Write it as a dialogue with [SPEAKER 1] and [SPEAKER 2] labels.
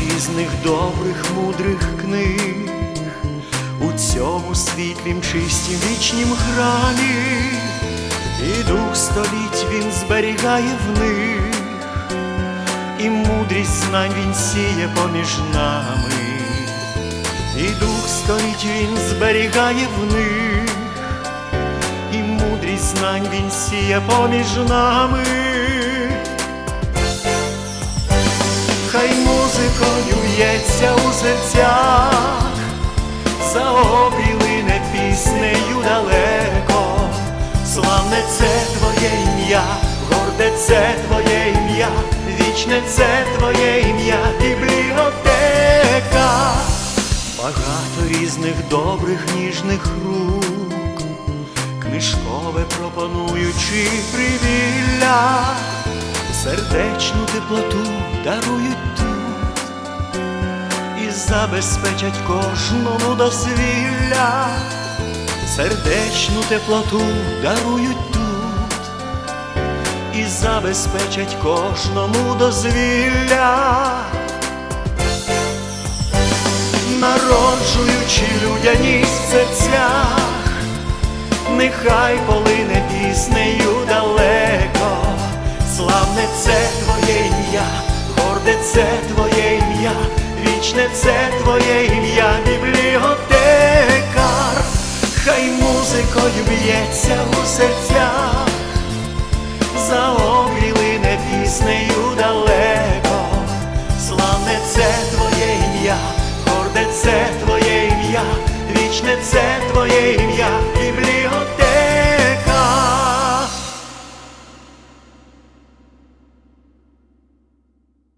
[SPEAKER 1] різних добрих, мудрих книг, у цьому світлім, чистім вічнім храмі, і дух століть він зберігає в них, і мудрість знань він сіє поміж нами, і дух століть він зберігає в них, і мудрість знань він сіє поміж нами. Б'ється у серцях, за обрілине піснею далеко, славне це твоє ім'я, горде це твоє ім'я, вічне це твоє ім'я, бібліотека, багато різних добрих ніжних рук, книжкове пропонуючи привілля. Сердечну теплоту дарують і забезпечать кожному дозвілля, сердечну теплоту дарують тут і забезпечать кожному дозвілля, народжуючи людяність в серцях, нехай полине піснею далеко, славне це твоє ім'я, горде це твоє ім'я, вічне це твоє ім'я, бібліотекар, хай музикою б'ється у серцях, за обрілине піснею далеко, славне це твоє ім'я, горде це твоє ім'я, вічне це твоє